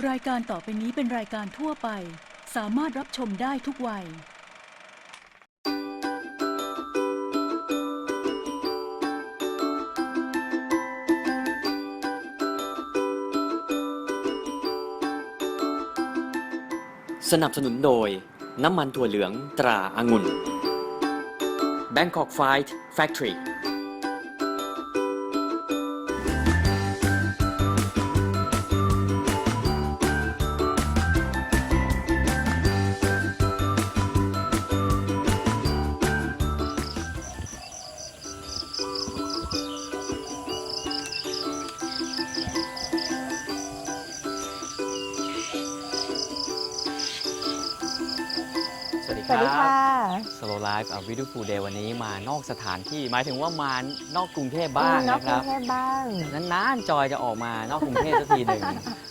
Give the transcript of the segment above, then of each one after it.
รายการต่อไปนี้เป็นรายการทั่วไป สามารถรับชมได้ทุกวัย สนับสนุนโดย น้ำมันถั่วเหลืองตราอางุ่น Bangkok Fight Factory วัสดีสควัรัสดีค่ะบ Slow Life a Beautiful Day วันนี้มานอกสถานที่ หมายถึงว่ามานอกกรุงเทพบ้างนอกนะกครุรังบเทพบ้างนานๆจอยจะออกมานอกกรุงเทพสักทีหนึ่ง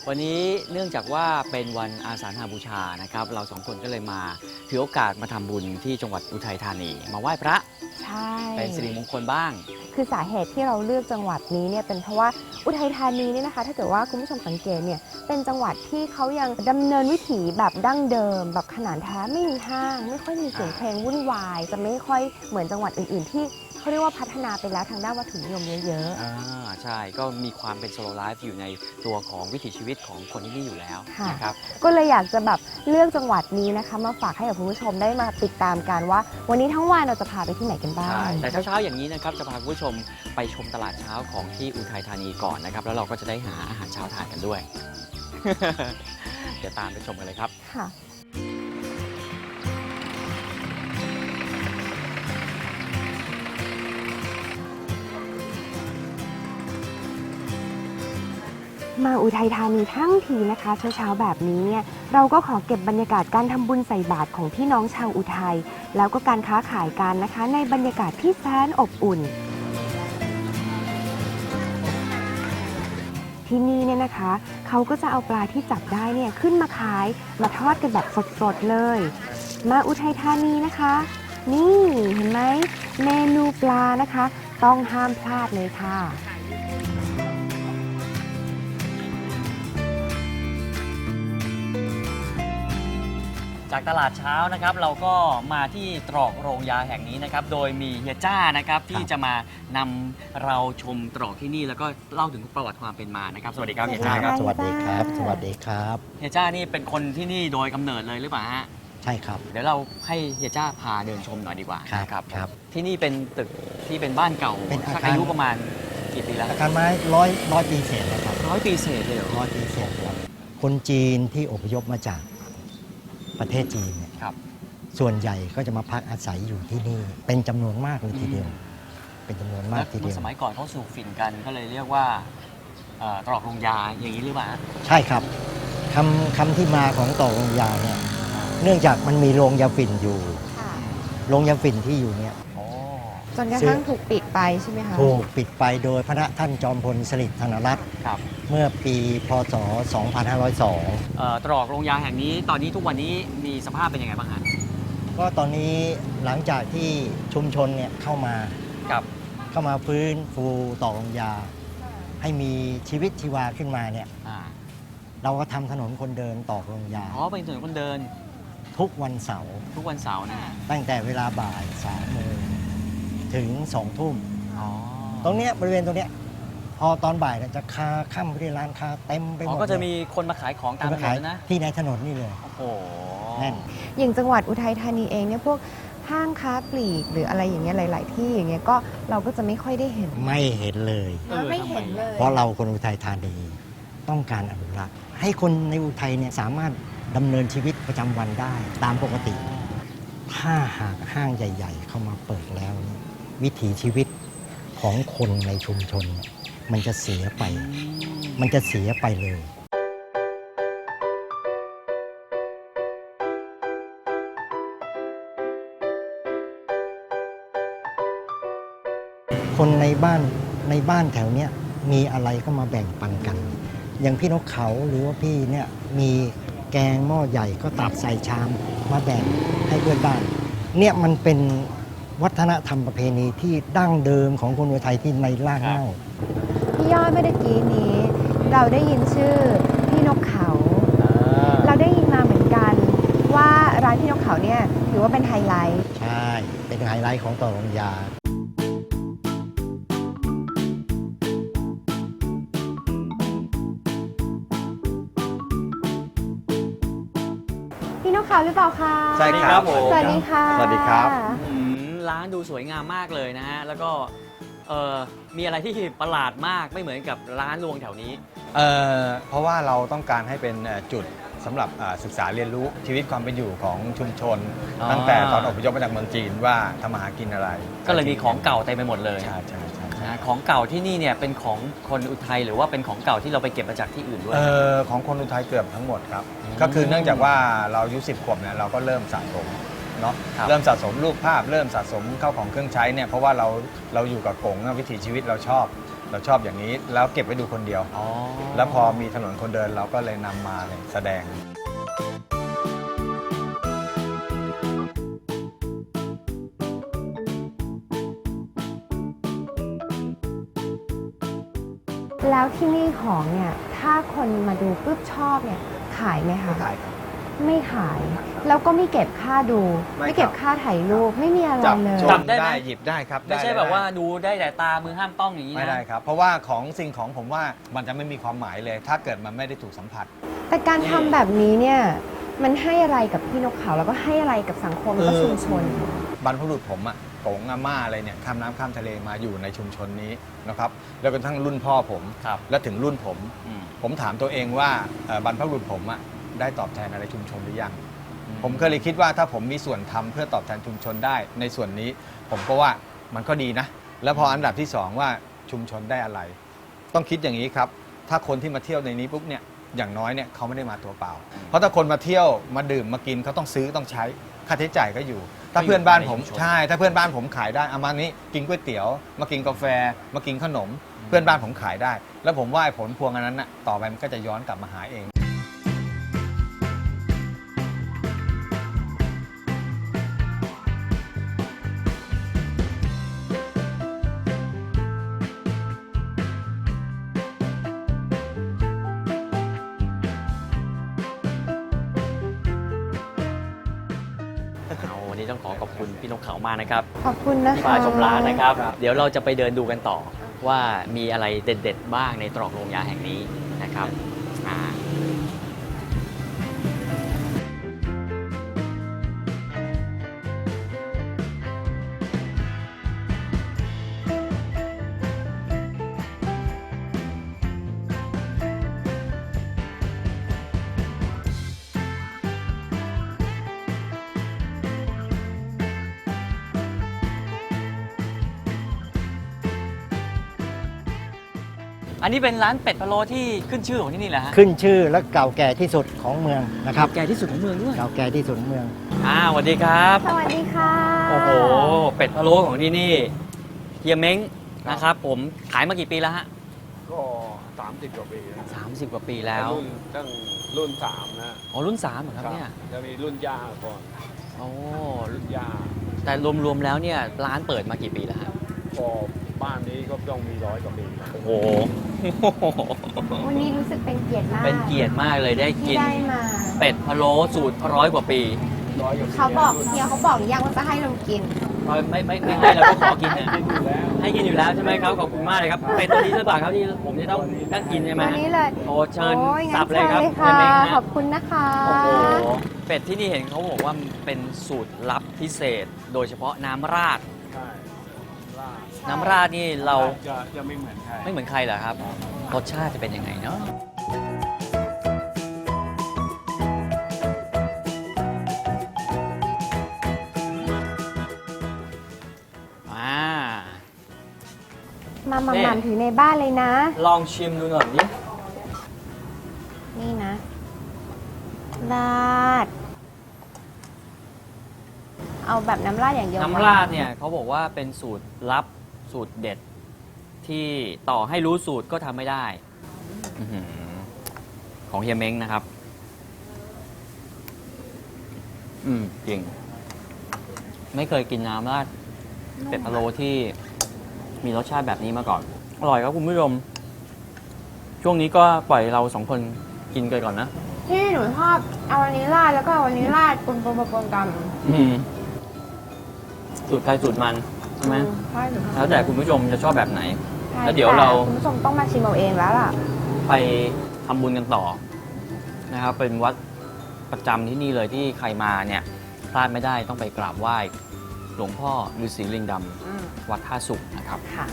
วันนี้เนื่องจากว่าเป็นวันอาสาฬหบูชานะครับ เราสองคนก็เลยมาถือโอกาสมาทำบุญที่จังหวัดอุทัยธานี มาไหว้พระ ใช่ เป็นสิริมงคลบ้าง คือสาเหตุที่เราเลือกจังหวัดนี้เนี่ยเป็นเพราะว่าอุทัยธานีเนี่ยนะคะ ถ้าเกิดว่าคุณผู้ชมสังเกตเนี่ยเป็นจังหวัดที่เขายังดำเนินวิถีแบบดั้งเดิม แบบขนานแท้ไม่มีห้าง ไม่ค่อยมีเสียงเพลงวุ่นวาย จะไม่ค่อยเหมือนจังหวัดอื่น ๆ ที่ เขาเรียกว่าพัฒนาไปแล้วทางด้านวัตถุนิยมเยอะอ่าใช่ก็มีความเป็น Slow Life อยู่ในตัวของวิถีชีวิตของคนที่นี่อยู่แล้วค่ะนะครับ ๆ ก็เลยอยากจะแบบเลือกจังหวัดนี้นะคะ มาฝากให้กับคุณผู้ชมได้มาติดตามกันว่า วันนี้ทั้งวันเราจะพาไปที่ไหนกันบ้าใช่งแต่เช้าๆอย่างนี้นะครับจะพาคุณผู้ชมไปชมตลาดเช้าของที่อุทัยธานีก่อนนะครับ แล้วเราก็จะได้หาอาหารเช้าทานกันด้วย เดี๋ยวตามไปชมกันเลยครับ ค่ะ มาอุทัยธานีทั้งทีนะคะเช้าๆแบบนี้เนี่ยเราก็ขอเก็บบรรยากาศการทำบุญใส่บาตรของพี่น้องชาวอุทัยแล้วก็การค้าขายกันนะคะ ในบรรยากาศที่แสนอบอุ่น ที่นี่เนี่ยนะคะเขาก็จะเอาปลาที่จับได้เนี่ยขึ้นมาขายมาทอดกันแบบสดๆเลย มาอุทัยธานีนะคะ นี่เห็นไหมเมนูปลานะคะ ต้องห้ามพลาดเลยค่ะ จากตลาดเช้านะครับเราก็มาที่ตรอกโรงยาแห่งนี้นะครับโดยมีเฮียจ้านะครับที่จะมานำเราชมตรอกที่นี่แล้วก็เล่าถึงประวัติความเป็นมานะครับ สวัสดีครับเฮียจ้าครับสวัสดีครับค่ะสวัสดีครับ เฮียจ้านี่เป็นคนที่นี่โดยกำเนิดเลยหรือเปล่าฮะใช่ครับ เดี๋ยวเราให้เฮียจ้าพาเดินชมหน่อยดีกว่าครับนะครับครับ ที่นี่เป็นตึกที่เป็นบ้านเก่าเป็นอาคาร สักอายุประมาณกี่ปีแล้วอาคารไม้ร้อยร้อยปีเศษนะครับร้อยปีเศษเลยเหรอร้อยปีเศษครับคนจีนที่อพยพมาจาก ประเทศจีนเนี่ยครับส่วนใหญ่ก็จะมาพักอาศัยอยู่ที่นี่ เป็นจำนวนมากเลยทีเดียว เป็นจำนวนมาแล้กวทีเดียว สมัยก่อนเขาสูบฝิ่นกันก็เลยเรียกว่าเอ่อตรอกโรงยาอย่างนี้หรือเปล่าฮะใช่ครับคำคำที่มาของต่อโรงยาเนี่ยเนื่องจากมันมีโรงยาฝิ่นอยู่ ค่ะ โรงยาฝิ่นที่อยู่เนี่ยโอ้ จนกระทั่งถูกปิดไปใช่ไหมคะ ถูกปิดไปโดยพระท่านจอมพลสฤษดิ์ธนรัตน์ครับเมื่อปีพศ 2502 เอ่อตรอกโรงยาแห่งนี้ตอนนี้ทุกวันนี้มีสภาพเป็นยังไงบ้างฮะก็ตอนนี้หลังจากที่ชุมชนเนี่ยเข้ามาครับเข้ามาฟื้นฟูต่อโรงยา ให้มีชีวิตชีวาขึ้นมาเนี่ยอ่าเราก็ทำถนนคนเดินต่อโรงยา อ๋อเป็นถนนคนเดินทุกวันเสาร์ทุกวันเสาร์นะฮะตั้งแต่เวลาบ่ายสามโมง ถึงสองทุ่ม อ๋อตรงเนี้ยบริเวณตรงเนี้ยพอตอนบ่ายเนี่ยจะคาค่ำไปด้วยร้านค้าเต็มไปหมอ๋อดก็จะเลยมีคนมาขายของตามถมานขายนนะ ที่ในถนนนี่เลยโอ้โหแน่น อย่างจังหวัดอุทัยธานีเองเนี่ยพวกห้างค้าปลีกหรืออะไรอย่างเงี้ยหลาย ๆ ที่อย่างเงี้ยก็เราก็จะไม่ค่อยได้เห็นไม่เห็นเลยออไม่เห็นเลย เพราะเราคนอุทัยธานีต้องการอนุรักษ์ให้คนในอุทัยเนี่ยสามารถดำเนินชีวิตประจำวันได้ตามปกติ ถ้าหากห้างใหญ่ ๆ เข้ามาเปิดแล้วเนี่ย วิถีชีวิตของคนในชุมชน มันจะเสียไป มันจะเสียไปเลยคนในบ้านในบ้านแถวเนี้ยมีอะไรก็มาแบ่งปันกัน อย่างพี่นกเขาหรือว่าพี่เนี่ยมีแกงหม้อใหญ่ก็ตักใส่ชามมาแบ่งให้เพื่อนบ้าน เนี่ยมันเป็น วัฒนธรรมประเพณีที่ดั้งเดิมของคนไทยที่ในล่างเหง้าพี่ยอดเมื่อกี้นี้ เราได้ยินชื่อพี่นกเขา เราได้ยินมาเหมือนกัน ว่าร้านพี่นกเขาเนี่ยถือว่าเป็นไฮไลท์ใช่เป็นไฮไลท์ของต่อลงยาพี่นกเขาหรือเปล่าคะใช่ครับผมสวัสดีค่ะ สวัสดีครับ อืมร้านดูสวยงามมากเลยนะฮะ แล้วก็เออมีอะไรที่ประหลาดมากไม่เหมือนกับร้านรวงแถวนี้ เอ่อเพราะว่าเราต้องการให้เป็นเอ่อจุดสำหรับอ่าศึกษาเรียนรู้ชีวิตความเป็นอยู่ของชุมชน อ๋อ ตั้งแต่ตอนอพยพมาจากเมืองจีนว่าทำมาหากินอะไรก็เลยมีของเก่าเต็มไปหมดเลยใช่ใช่ใช่ใช่นะของเก่าที่นี่เนี่ยเป็นของคนอุทัยหรือว่าเป็นของเก่าที่เราไปเก็บมาจากที่อื่นด้วย เอ่อของคนอุทัยเกือบทั้งหมดครับอืมก็คือเนื่องจากว่าเราอายุ10ขวบเนี่ยเราก็เริ่มสะสม เนาะครับ เริ่มสะสมรูปภาพ เริ่มสะสมเข้าของเครื่องใช้เนี่ยเพราะว่าเราเราอยู่กับกงอะวิถีชีวิตเราชอบ เราชอบอย่างนี้แล้วเก็บไว้ดูคนเดียว อ๋อแล้วพอมีถนนคนเดินเราก็เลยนำมาเลยแสดง แล้วที่นี่ของเนี่ย ถ้าคนมาดูปุ๊บชอบเนี่ย ขายไหมคะ ขายครับ ไม่ขาย แล้วก็ไม่เก็บค่าดู ไม่ไม่เก็บครับ ค่าถ่ายรูปไม่มีอะไรจับเลย ชจัมบได้ไหม ได้หยิบได้ครับไม่ใช่ด้แบบว่าได้ดูได้แต่ตามือห้ามต้องอย่างนี้นะไม่ได้ครับ เพราะว่าของสิ่งของผมว่ามันจะไม่มีความหมายเลย ถ้าเกิดมันไม่ได้ถูกสัมผัส แต่การทำแบบนี้เนี่ย มันให้อะไรกับพี่นกเขาแล้วก็ให้อะไรกับสังคมและเออ ชุมชน บรรพบุรุษผมอะกงอาม่าอะไรเนี่ยข้ามน้ำข้ามทะเลมาอยู่ในชุมชนนี้นะครับแล้วก็ทั้งรุ่นพ่อผม ครับ และถึงรุ่นผม อืม ผมถามตัวเองว่าเอ่อบรรพบุรุษผมอะ ได้ตอบแทนอะไรชุมชนหรือยัง ผมก็เลยคิดว่าถ้าผมมีส่วนทำเพื่อตอบแทนชุมชนได้ ในส่วนนี้ผมก็ว่ามันก็ดีนะ แล้วพออันดับที่สองว่าชุมชนได้อะไร ต้องคิดอย่างนี้ครับ ถ้าคนที่มาเที่ยวในนี้ปุ๊บเนี่ยอย่างน้อยเนี่ยเขาไม่ได้มาตัวเปล่า เพราะถ้าคนมาเที่ยวมาดื่มมากินเขาต้องซื้อต้องใช้ค่าใช้จ่ายก็อยู่ ถ้าเพื่อนบ้านผมในชุมชนใช่ ถ้าเพื่อนบ้านผมขายได้เอามานี้กินก๋วยเตี๋ยว มากินกาแฟ มากินขนม เพื่อนบ้านผมขายได้ แล้วผมว่าไอ้ผลพวงอันนั้นน่ะต่อไปมันก็จะย้อนกลับมาหาเองามากนะครับ ขอบคุณนะที่คะมาชมร้านนะครับครับ เดี๋ยวเราจะไปเดินดูกันต่อว่ามีอะไรเด็ด ๆ บ้างในตรอกโรงยาแห่งนี้นะครับอ่า นนี้เป็นร้านเป็ดพะโล้ที่ขึ้นชื่อของที่นี่แหละฮะขึ้นชื่อและเก่าแก่ที่สุดของเมืองนะครับ แก่ที่สุดของเมืองด้วยเก่าแก่ที่สุดของเมือง อ่าสวัสดีครับ สวัสดีค่ะ โอ้โห เป็ดพะโล้ของที่นี่เฮียเม้งนะครับ ผมขายมากี่ปีแล้วฮะ ก็ 30 กว่าปีนะสามสิบกว่าปีแล้วรุ่นตั้งรุ่นสามนะอ๋อรุ่นสามเหรอครับเนี่ยจะมีรุ่นย่าก่อน โอ้รุ่นย่าแต่รวมๆแล้วเนี่ยร้านเปิดมากี่ปีแล้วฮะพอ บ้านนี้ก็ต้องมีร้อยกว่าปีนะโอ้โห วันนี้รู้สึกเป็นเกียรติมากเป็นเกียรติมากเลยได้ที่กิน ได้มา เป็ดพะโล้สูตรร้อยกว่าปีร้อยกว่าปีเขาบอกเฮียเขาบอกหรือยังว่าจะให้เรากินไม่ไม่ไม่ให้เราก็ขอกินนะกินอยู่แล้วให้กินอยู่แล้วใช่ไหมครับขอบคุณมากเลยครับเป็ดตัวนี้หรือเปล่าครับที่ผมจะต้องนั่งกินใช่ไหมวันนี้เลยโอ้เชิญโอ้ยงั้นสับเลยครับชิญค่ะเฮียเม้งขฮะ อบคุณนะคะ โอ้โหเป็ดที่นี่เห็นเขาบอกว่าเป็นสูตรลับพิเศษ โดยเฉพาะน้ำราดใช่ล่า น้ำราดนี่เราจะจะไม่เหมือนใครไม่เหมือนใครเหรอครับ รสชาติจะเป็นยังไงเนาะอ่ามามานี่มันถือในบ้านเลยนะ ลองชิมดูหน่อยดินี่นะราด เอาแบบน้ำราดอย่างเดียวน้ำราดเนี่ยเขาบอกว่าเป็นสูตรลับ สูตรเด็ด ที่ต่อให้รู้สูตรก็ทำไม่ได้อื้อหือของเฮียเม้งนะครับ อืมจริง ไม่เคยกินน้ำราดเป็ดพะโล้ที่มีรสชาติแบบนี้มาก่อน อร่อยครับคุณผู้ชม ช่วงนี้ก็ปล่อยเราสองคนกินกันก่อนนะจที่หนูชอบเอาอันนี้ราดแล้วก็เอาอันนี้ราดปนปนปนปนกัน อืมสูตรใครสูตรมัน ใช่ไหมใช่หนูชอบแล้วแต่คุณผู้ชมจะชอบแบบไหน ใช่แล้วเดี๋ยวเรา แต่คุณผู้ชมต้องมาชิมเอาเองแล้วล่ะ ไปทำบุญกันต่อนะครับเป็นวัดประจำที่นี่เลยที่ใครมาเนี่ยพลาดไม่ได้ต้องไปกราบไหว้หลวงพ่อฤาษีลิงดำวัดท่าสุกนะครับ ค่ะ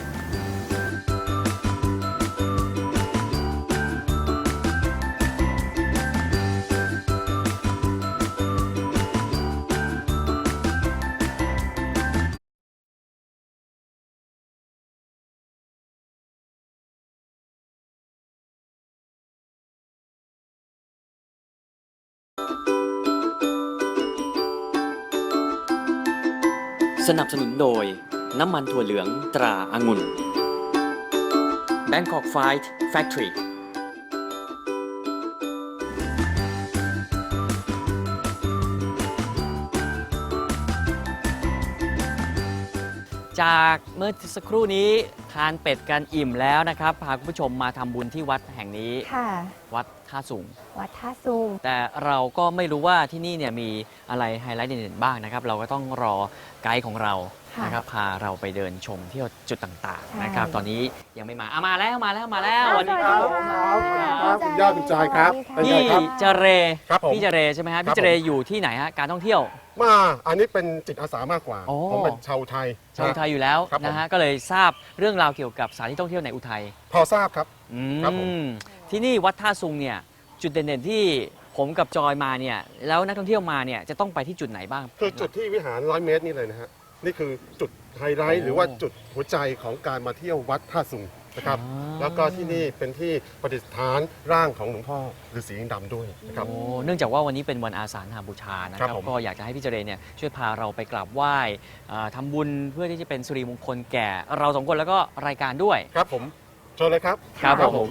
สนับสนุนโดย น้ำมันถั่วเหลืองตราอางุ่น Bangkok Fight Factory จากเมื่อสักครู่นี้ทานเป็ดกันอิ่มแล้วนะครับพาคุณผู้ชมมาทำบุญที่วัดแห่งนี้ ค่ะ วัดท่าสูง วัดท่าซุง แต่เราก็ไม่รู้ว่าที่นี่เนี่ยมีอะไรไฮไลท์เด่นๆบ้างนะครับ เราก็ต้องรอไกด์ของเราค่ะนะครับพาเราไปเดินชมเที่ยวจุดต่างใช่ ๆนะครับ ตอนนี้ยังไม่มาอะมาแล้วมาแล้วมาแล้วอ้าววันนี้ครับสวัสดีค่ะครับคุณย่าคุณจอยครับ สวัสดีพี่ค่ะเจเรครับผม พี่เจเรใช่ไหมฮะครัพี่บเจเรผมอยู่ที่ไหนฮะการท่องเที่ยว มาอันนี้เป็นจิตอาสามากกว่าโอ้ผมเป็นชาวไทย ชาวไทยอยู่แล้วครับผม นะฮะก็เลยทราบเรื่องราวเกี่ยวกับสถานที่ท่องเที่ยวในอุทัยพอทราบครับ อืครับผมมที่นี่วัดท่าซุงเนี่ยจุดเด่นๆที่ผมกับจอยมาเนี่ยแล้วนักท่องเที่ยวมาเนี่ยจะต้องไปที่จุดไหนบ้าง คือจุดที่วิหารร้อยเมตรนี่เลยนะฮะ นี่คือจุดไฮไลท์โอ้หรือว่าจุดหัวใจของการมาเที่ยววัดท่าสุง นะครับอ๋อแล้วก็ที่นี่เป็นที่ประดิษฐานร่างของหลวงพ่อฤาษีลิงดำด้วยนะครับ โอ้เนื่องจากว่าวันนี้เป็นวันอาสาฬหบูชานะคครัรับบผมก็อยากจะให้พี่เจเรเนี่ยช่วยพาเราไปกราบไหว้อ่าทำบุญเพื่อที่จะเป็นสิริมงคลแก่เราสองคนแล้วก็รายการด้วย ครับผมเชิญเลยครับ ครับผม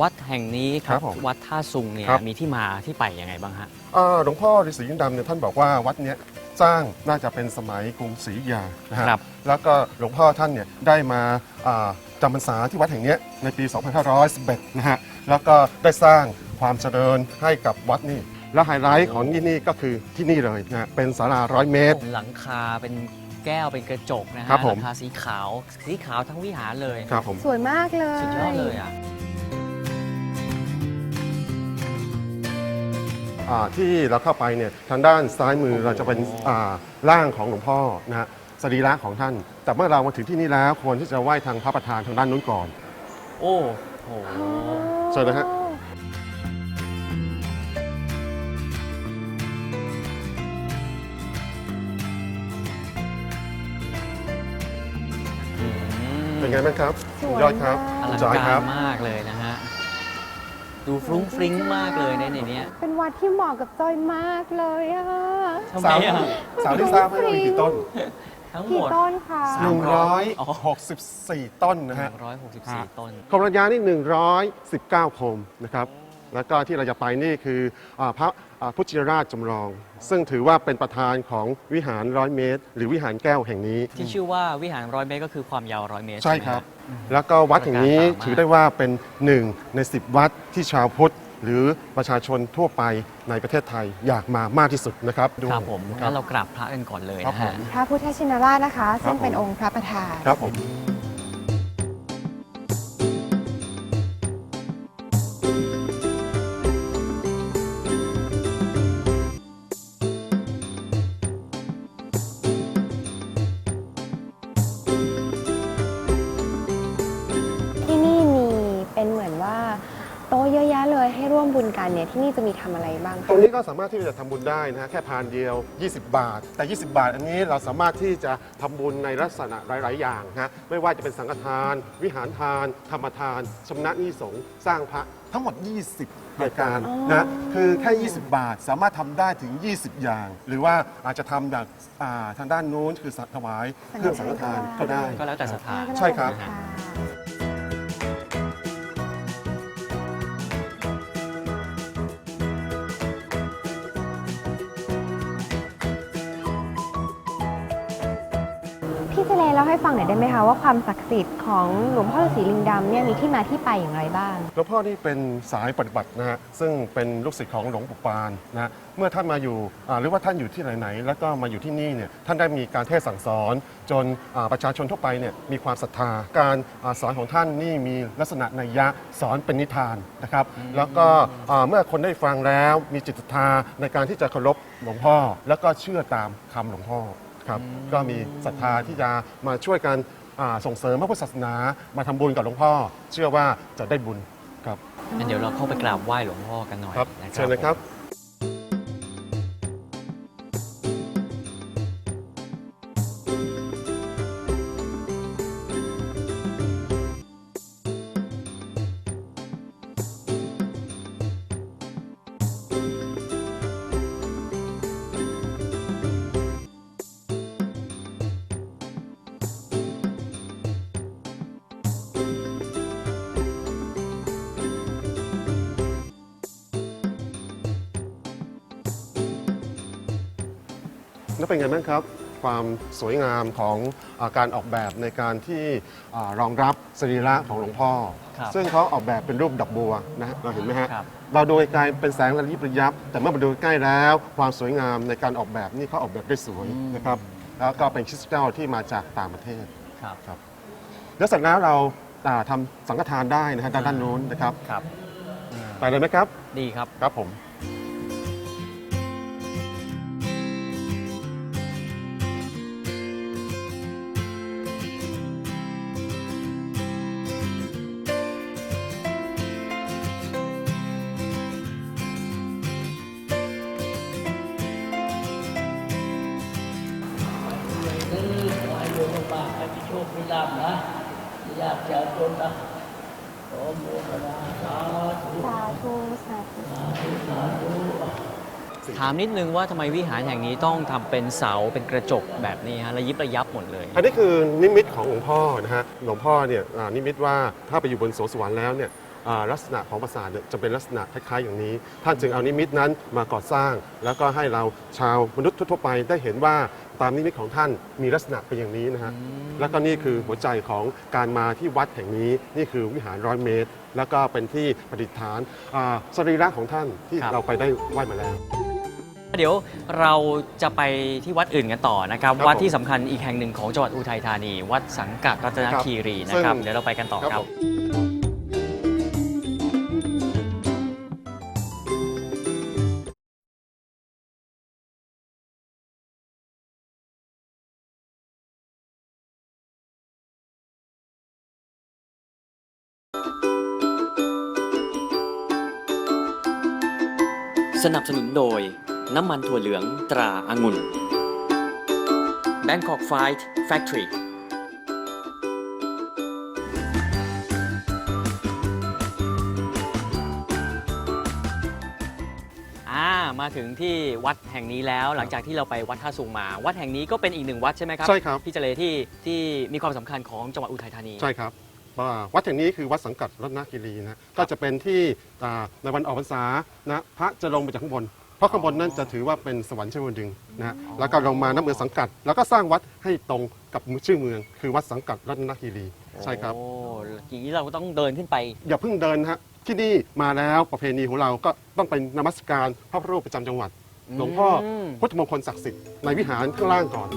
วัดแห่งนี้คครัรับบผมวัดท่าซุงเนี่ยครับ มีที่มาที่ไปยังไงบ้างฮะ อ่าหลวงพ่อฤาษีลิงดำเนี่ยท่านบอกว่าวัดเนี้ย สร้างน่าจะเป็นสมัยกรุงศรีอยุธยานะฮะครับแล้วก็หลวงพ่อท่านเนี่ยได้มาอ่าจำพรรษาที่วัดแห่งเนี้ยในปี 2511 นะฮะแล้วก็ได้สร้างความเจริญให้กับวัดนี่และไฮไลท์ของที่นี่ก็คือที่นี่เลยนะฮะเป็นศาลาร้อยเมตร หลังคาเป็นแก้วเป็นกระจกนะฮะครับผม หลังคาสีขาว สีขาวทั้งวิหารเลย ครับผม สวยมากเลย สุดยอดเลยอะ อ่าที่เราเข้าไปเนี่ยทางด้านซ้ายมือเราจะเป็นอ่าร่างของหลวงพ่อนะฮะสรีระของท่าน แต่เมื่อเรามาถึงที่นี่แล้วควรที่จะไหว้ทางพระประธานทางด้านนู้นก่อนโอ้โหเชิญนะฮะเป็นไงบ้างครับสวยยอดครับอลังจอยกาครัรบมากเลยนะฮะ ดูฟรุ้งฟริ้งมากเลยในในเนี้ยเป็นวัดที่เหมาะกับจอยมากเลยอะทำไมสาวอะสาวที่ทราบไหมว่ามีกี่ต้น ทั้งหมกี่ด ต้นคะสามร้อย164 ต้นนะฮะ 164 ต้น โคมระยะนี่ 119 โคมนะครับ แล้วก็ที่เราจะไปนี่คืออาพระอ่าพุทธชินราชจำลอง ซึ่งถือว่าเป็นประธานของวิหารร้อยเมตร หรือวิหารแก้วแห่งนี้ ที่ชื่อว่าวิหารร้อยเมตรก็คือความยาวร้อยเมตรใช่ไหมครับฮะแล้วก็วัดแห่งนี้ประกาศสามารถถือได้ว่าเป็นหนึ่งใน 10 วัดที่ชาวพุทธหรือประชาชนทั่วไปในประเทศไทยอยากมามากที่สุดนะครับด้วยครับผมครังั้บนเรากราบพระกันก่อนเลยครับนะผฮะมพระพุทธชินราชนะคะ ซึ่งผมเป็นองค์พระประธานครับผม ตคะรงนี้ก็สามารถที่จะทำบุญได้นะฮะแค่พานเดียว 20 บาท แต่ 20 บาท อันนี้เราสามารถที่จะทำบุญในลักษณะหลาย ๆ อย่างนะฮะไม่ว่าจะเป็นสังฆทาน วิหารทาน ธรรมทานชำนะหนิสงฆ์สร้างพระทั้งหมด 20รายการนะคือแค่ 20 บาทสามารถทำได้ถึง 20 อย่าง หรือว่าอาจจะทำแบบอ่าทางด้านนู้นคือถวายเครื่องสังฆทานก็ได้ ก็แล้วแต่ศรัทธาใช่ครับพี่ ได้ไหมคะว่าความศักดิ์สิทธิ์ของหลวงพ่อฤาษีลิงดำเนี่ยมีที่มาที่ไปอย่างไรบ้าง หลวงพ่อนี่เป็นสายปฏิบัตินะฮะซึ่งเป็นลูกศิษย์ของหลวงปู่ปานนะฮะเมื่อท่านมาอยู่อ่าหรือว่าท่านอยู่ที่ไหนๆแล้วก็มาอยู่ที่นี่เนี่ยท่านได้มีการเทศน์สั่งสอน จนอ่าประชาชนทั่วไปเนี่ยมีความศรัทธาการอ่าสอนของท่านนี่มีลักษณะนัยยะสอนเป็นนิทานนะครับ แล้วก็อ่าเมื่อคนได้ฟังแล้วมีจิตศรัทธาในการที่จะเคารพหลวงพ่อ แล้วก็เชื่อตามคำหลวงพ่อ ครับก็มีศรัทธาที่จะมาช่วยกันอ่าส่งเสริมพระพุทธศาสนา มาทำบุญกับหลวงพ่อ เชื่อว่าจะได้บุญครับงั้นเดี๋ยวเราเข้าไปกราบไหว้หลวงพ่อกันหน่อยครับนะเชิญเลยครับแล้ ครับความสวยงามของอาการออกแบบในการที่อ่ารองรับสรีระของหลวงพ่อ ครับซึ่งเขาออกแบบเป็นรูปดอกบัวนะฮะเราเห็นไหมฮะครับ เราดูไกลๆเป็นแสงระยิบระยับ แต่เมื่อมาดูใกล้แล้ว ความสวยงามในการออกแบบนี่เขาออกแบบได้สวยนะครับแล้วก็เป็นคริสตัลที่มาจากต่างประเทศ ครับ แล้วเสร็จแล้วเราอ่าทำสังฆทานได้นะฮะด้านด้านนู้นนะครับครับ ไปเลยไหมครับ ดีครับ ครับผมามนิดนึงว่าทำไมวิหารแห่งนี้ต้องทำเป็นเสาเป็นกระจกแบบนี้ฮะระยิบระยับหมดเลย อันนี้คือนิมิตของหลวงพ่อนะฮะหลวงพ่อเนี่ยอ่านิมิตว่าถ้าไปอยู่บนโสสวรรค์แล้วเนี่ยอ่าลักษณะของปราสาทเนี่ยจะเป็นลักษณะคล้ายๆอย่างนี้ ท่านจึงเอานิมิตนั้นมาก่อสร้าง แล้วก็ให้เราชาวมนุษย์ทั่วๆไปได้เห็นว่าตามนิมิตของท่านมีลักษณะเป็นอย่างนี้นะฮะแล้วก็นี่คือหัวใจของการมาที่วัดแห่งนี้ นี่คือวิหารร้อยเมตร แล้วก็เป็นที่ประดิษฐานอ่าสรีระของท่านที่ครับ เราไปได้ไหว้มาแล้ว เดี๋ยวเราจะไปที่วัดอื่นกันต่อนะครับ ครับวัดผมที่สำคัญอีกแห่งหนึ่งของจังหวัดอุทัยธานี วัดสังกัดรัตนคีรีนะครับ ซึ่ง เดี๋ยวเราไปกันต่อครับครับผมสนับสนุนโดย น้ำมันถั่วเหลืองตราอางุ่น Bangkok Fight Factory อ่ามาถึงที่วัดแห่งนี้แล้ว หลังจากที่เราไปวัดท่าสุงมา วัดแห่งนี้ก็เป็นอีกหนึ่งวัดใช่ไหมครับใช่ครับ พี่เจเลที่ที่มีความสำคัญของจังหวัดอุทัยธานี ใช่ครับว่าวัดแห่งนี้คือวัดสังกัดรัตนคีรีนะก็จะเป็นที่อ่าในวันออกพรรษานะพระจะลงมาจากข้างบน เพราะข้างบนนั้นจะถือว่าเป็นสวรรค์ชั้นบนดึงนะฮะแล้วก็ลงมาน้ำเมืองสังกัด แล้วก็สร้างวัดให้ตรงกับชื่อเมือง คือวัดสังกัดรัตนคีรีใช่ครับโอ้อย่างนี้เราก็ต้องเดินขึ้นไป อย่าเพิ่งเดินฮะที่นี่มาแล้วประเพณีของเราก็ต้องเป็นนมัสการพระพุทธรูปประจำจังหวัด หลวงพ่อมพุทธมงคลศักดิ์สิทธิ์ในวิหารข้างล่างก่อน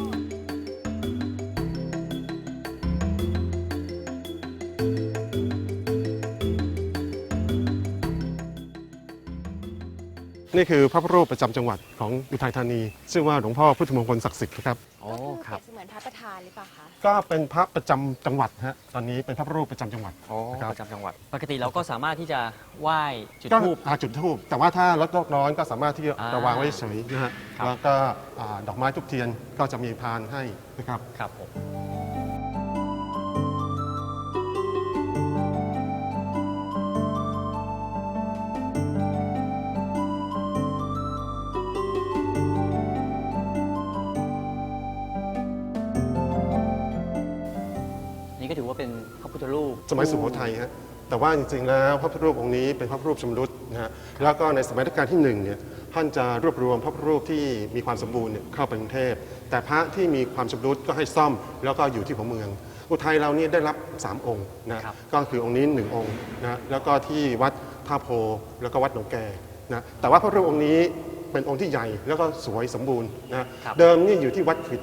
นี่คือพระพุทธรูปประจำจังหวัดของอุทัยธานี ชื่อว่าหลวงพ่อพุทธมงคลศักดิ์สิทธิ์นะครับโอ้ครับเสมือนพระประธานหรือเปล่าคะ ก็เป็นพระประจำจังหวัดฮะ ตอนนี้เป็นพระพุทธรูปประจำจังหวัดโอ้นะครับ ประจำจังหวัด ปกติเราก็สามารถที่จะไหว้จุดก็ธูป อ่าจุดทูบแต่ว่าถ้าลดโลกร้อนก็สามารถที่จะอ่าระวางไว้เฉยนะฮะ ครับ แล้วก็อ่าดอกไม้ทุกเทียนก็จะมีพานให้นะครับ ครับผม ก็ถือว่าเป็นพระพุทธรูป สมัยสุโขทัยฮะแต่ว่าจริงๆแล้วพระพุทธรูปองค์นี้เป็นพระพุทธรูปชำรุดนะฮะแล้วก็ในสมัยรัชกาลที่หนึ่งเนี่ยท่านจะรวบรวมพระพุทธรูปที่มีความสมบูรณ์เนี่ยเข้าไปกรุงเทพแต่พระที่มีความชำรุดก็ให้ซ่อมแล้วก็อยู่ที่หัวเมือง อุทัยเราเนี่ยได้รับ 3 องค์นะครับ ก็คือองค์นี้หนึ่งองค์นะแล้วก็ที่วัดท่าโพแล้วก็วัดหนองแกนะแต่ว่าพระพุทธรูปองค์นี้เป็นองค์ที่ใหญ่แล้วก็สวยสมบูรณ์นะครับ เดิมนี่อยู่ที่วัดขวิด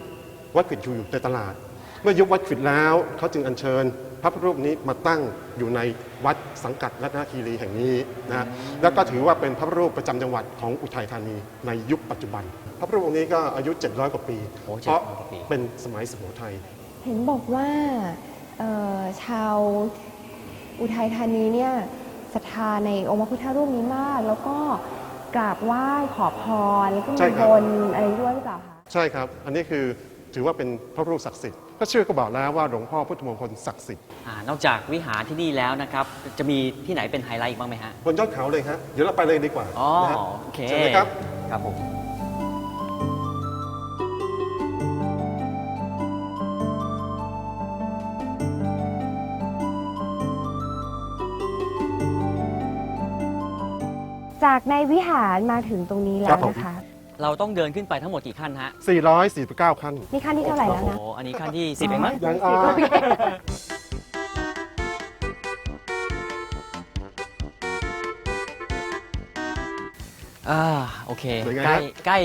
วัดขวิดอยู่ในตลาด เมื่อยุบวัดขวิดแล้วเขาจึงอัญเชิญ พระพุทธรูปนี้มาตั้งอยู่ในวัดสังกัดรัตนคีรีแห่งนี้นะแล้วก็ถือว่าเป็นพระพุทธรูปประจำจังหวัดของอุทัยธานีในยุคปัจจุบัน พระพุทธรูปองค์นี้ก็อายุ 700 กว่าปี โอ้เพราะ700กว่าปี เป็นสมัยสุโขทัย เห็นบอกว่าเอ่อชาวอุทัยธานีเนี่ยศรัทธาในองค์พระพุทธรูปนี้มาก แล้วก็กราบไหว้ขอพรแล้วก็ใช่มีครับ บนอะไรด้วยหรือเปล่าคะ ใช่ครับ อันนี้คือ ถือว่าเป็นพระพุทธรูปศักดิ์สิทธิ์ก็ชื่อก็บอกแล้วว่าหลวงพ่อพุทธมงคลศักดิ์สิทธิ์อ่านอกจากวิหารที่นี่แล้วนะครับ จะมีที่ไหนเป็นไฮไลท์อีกบ้างไหมฮะ บนยอดเขาเลยฮะเดี๋ยวเราไปเลยดีกว่าอ๋อนะฮะโอเคเชิญเลยครับ ครับผม จากในวิหารมาถึงตรงนี้แล้ครัวบผม นะคะ เราต้องเดินขึ้นไปทั้งหมดกี่ขั้นฮะ449 ขั้น นี่ขั้นที่เท่าไหร่แล้วนะโอ้อันนี้ขั้นที่สิบเองมั้งยังอ่าอ่าโอเคเป็นไงใกล้ฮะใกล้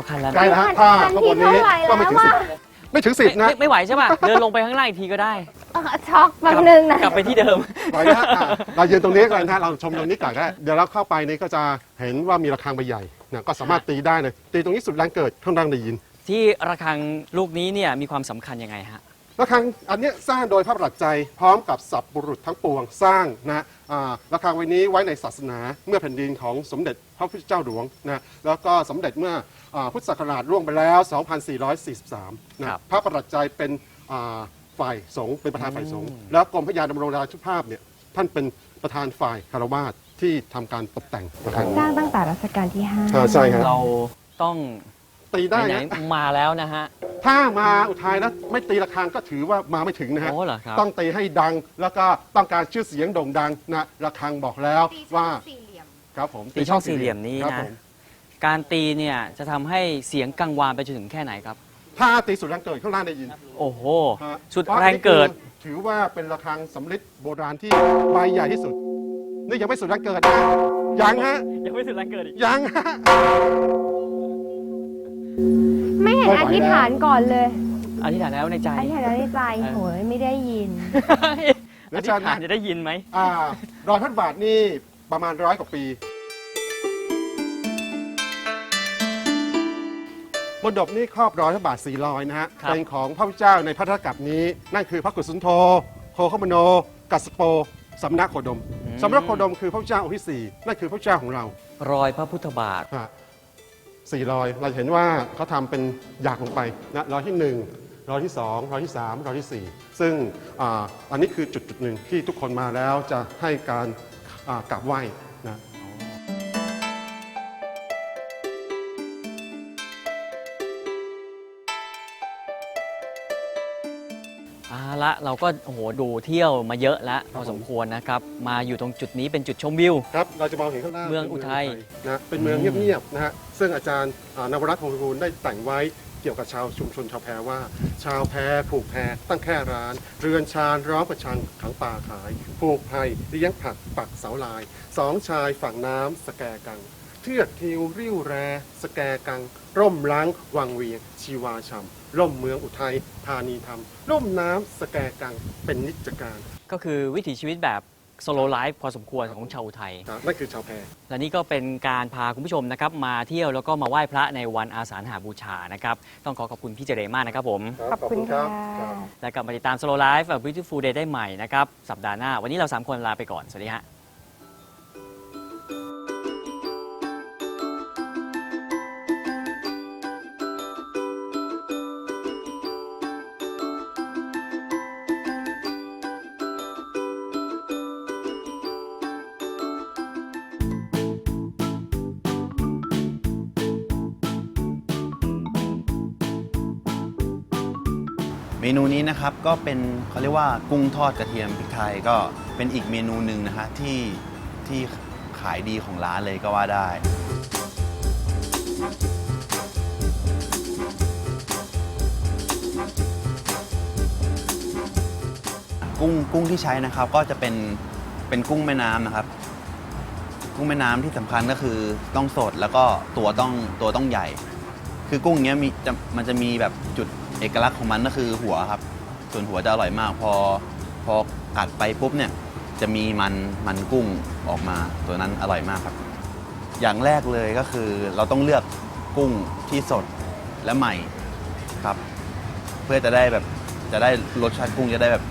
449 ขั้นแล้วใกล้นะแล้วฮะถ้าข้างบนนี้ขั้นที่ก็ไม่ถึงเท่าไหร่สิบแล้วอะไม่ถึงสิบนะไม่ไม่ไหวใช่ป่ะ เดินลงไปข้างล่างอีกทีก็ได้อะช็อกแป๊บนึงนะ กลับไปที่เดิมไปนะฮะอะเรายืนตรงนี้ก่อนนะฮะเราชมตรงนี้ก่อนก็ได้เดี๋ยวเราเข้าไปนี่ก็จะเห็นว่ามีระฆังใบใหญ่ นะก็สามารถตีได้เลย ตีตรงนี้สุดแรงเกิดข้างล่างได้ยินที่ระฆังลูกนี้เนี่ยมีความสำคัญยังไงฮะ ระฆังอันเนี้ยสร้างโดยพระประหลัดใจพร้อมกับสับบุรุษทั้งปวงสร้างนะอ่าระฆังไว้นี้ไว้ในศาสนาเมื่อแผ่นดินของสมเด็จพระพุทธเจ้าหลวงนะแล้วก็สมเด็จเมื่ออาพุทธศักราชล่วงไปแล้ว 2443นะครับ พระประหลัดใจเป็นอ่าฝ่ายสงฆ์เป็นประธานฝ่ายสงฆ์แล้วกรมพระยาดำรงราชุภาพเนี่ยท่านเป็นประธานฝ่ายคารวาส ที่ทำการตกแต่งระฆังสร้างตั้งแต่รัชกาลที่ห้าอ่าใช่ครับ เราต้องตีได้ไหนนะๆมาแล้วนะฮะ ถ้ามาอุทัยแล้วไม่ตีระฆังก็ถือว่ามาไม่ถึงนะฮะ โอ้เหรอครับ ต้องตีให้ดังแล้วก็ต้องการชื่อเสียงโด่งดังนะระฆังบอกแล้วว่าครับผมตีช่องสี่เหลี่ยมนี้ครับนะผมการตีเนี่ยจะทำให้เสียงกังวานไปจนถึงแค่ไหนครับ ถ้าตีสุดแรงเกิดข้างล่างได้ยิน โอ้โห ฮะสุดแรงเกิดพราะนี่คือถือว่าเป็นระฆังสำริดโบราณที่ใบใหญ่ที่สุด นี่ยังไม่สุดแรงเกิดนะยังฮะ ยังไม่สุดแรงเกิดอีก ยังฮะ ไม่เห็นไม่ไหวอธิษฐานก่อนเลย อธิษฐานแล้วในใจ อธิษฐานแล้วในใจโหยไม่ได้ยินอธิษฐานจะได้ยินไหม อ่ารอยพระบาทนี่ประมาณร้อยกว่าปีมณฑปนี่ครอบร้อยพระบาทสี่รอยนะฮะ ครับ เป็นของพระพุทธเจ้าในพระธกับนี้ นั่นคือพระกุศลโธโคขมโน กัสสโป สำนักโคดมสำนักโคดมคือพระพุทธเจ้าองค์ที่สี่นั่นคือพระพุทธเจ้าของเรารอยพระพุทธบาทฮะสี่รอยเราจะเห็นว่าเขาทำเป็นหยากลงไปนะรอยที่หนึ่งรอยที่สองรอยที่สามรอยที่สี่ซึ่งอาอันนี้คือจุดจุดหนึ่งที่ทุกคนมาแล้วจะให้การอ่ากราบไหว้ ละเราก็โอ้โหดูเที่ยวมาเยอะแล้วพอสมควรนะครับ มาอยู่ตรงจุดนี้เป็นจุดชมวิว ครับ เราจะมองเห็นข้างหน้าเมืองอุทัย นะเป็นเมืองเงียบๆนะฮะซึ่งอาจารย์อ่านวรัตน์พงศ์พิบูลได้แต่งไว้เกี่ยวกับชาวชุมชนชาวแพว่า ชาวแพผูกแพตั้งแค่ร้าน เรือนชานร้อมประชังขังป่าขาย ผูกไผ่เลี้ยงผักปักเสาลายสองชายฝั่งน้ำสแกกัง เทือกทิวริ้วแร สแกกัง ร่มล้างวังเวียงชีวาชำร่มเมืองอุทัยธานีธรรม ร่มน้ำสแกกังเป็นนิจการก็คือวิถีชีวิตแบบโซโลไลฟ์พอสมควรของชาวอุทัยนะนั่นคือชาวแพ และนี่ก็เป็นการพาคุณผู้ชมนะครับมาเที่ยวแล้วก็มาไหว้พระในวันอาสาฬหาบูชานะครับ ต้องขอขอบคุณพี่เจเรมากนะครับผม ขอบคุณค่ะ และกลับมาติดตาม Slow Life แบบ Beautiful Day ได้ใหม่นะครับ สัปดาห์หน้า วันนี้เรา 3 คนลาไปก่อน สวัสดีฮะ นูนี้นะครับก็เป็นเขาเรียกว่ากุ้งทอดกระเทียมพริกไทยก็เป็นอีกเมนูหนึ่งนะฮะที่ที่ขายดีของร้านเลยก็ว่าได้ กุ้งกุ้งที่ใช้นะครับก็จะเป็นเป็นกุ้งแม่น้ำนะครับ กุ้งแม่น้ำที่สำคัญก็คือต้องสดแล้วก็ตัวต้องตัวต้องใหญ่ คือกุ้งเนี้ยมีจะมันจะมีแบบจุด เอกลักษณ์ของมันก็คือหัวครับ ส่วนหัวจะอร่อยมาก พอพอกัดไปปุ๊บเนี่ยจะมีมันมันกุ้งออกมาตัวนั้นอร่อยมากครับ อย่างแรกเลยก็คือเราต้องเลือกกุ้งที่สดและใหม่ครับ เพื่อจะได้แบบจะได้รสชาติกุ้งจะได้แบบ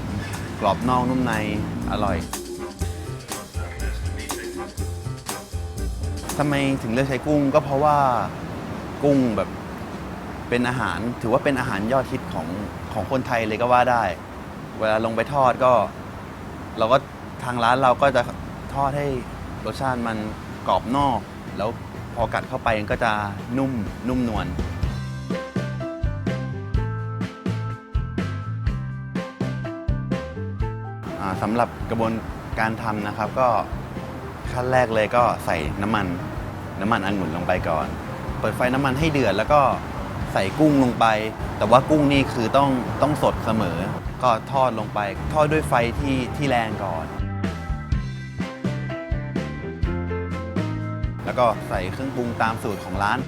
กรอบนอกนุ่มในอร่อยทำไมถึงเลือกใช้กุ้งก็เพราะว่ากุ้งแบบ เป็นอาหารถือว่าเป็นอาหารยอดฮิตของของคนไทยเลยก็ว่าได้ เวลาลงไปทอดก็ เราก็ทางร้านเราก็จะทอดให้รสชาติมันกรอบนอก แล้วพอกัดเข้าไปมันก็จะนุ่มนุ่มนวลสำหรับกระบวนการทำนะครับ ก็ขั้นแรกเลยก็ใส่น้ำมันน้ำมันองุ่นลงไปก่อน เปิดไฟน้ำมันให้เดือดแล้วก็ ใส่กุ้งลงไป แต่ว่ากุ้งนี่คือต้องต้องสดเสมอ ก็ทอดลงไป ทอดด้วยไฟที่ที่แรงก่อน แล้วก็ใส่เครื่องปรุงตามสูตรของร้าน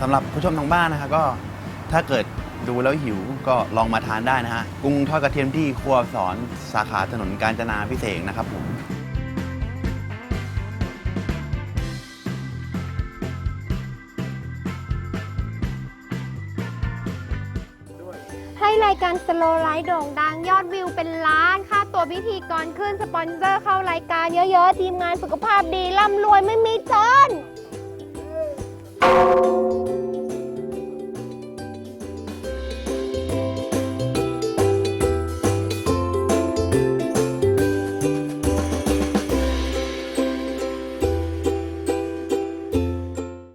สำหรับผู้ชมทางบ้านนะคะก็ถ้าเกิดดูแล้วหิวก็ลองมาทานได้นะฮะกุ้งทอดกระเทียมที่ครัวสอนสาขาถนนกาญจนาพิเศษกนะครับผมให้รายการสโลไลท์โด่งดังยอดวิวเป็นล้าน ค่าตัวพิธีกรขึ้น สปอนเซอร์เข้ารายการเยอะๆ ทีมงานสุขภาพดีร่ำรวยไม่มีจน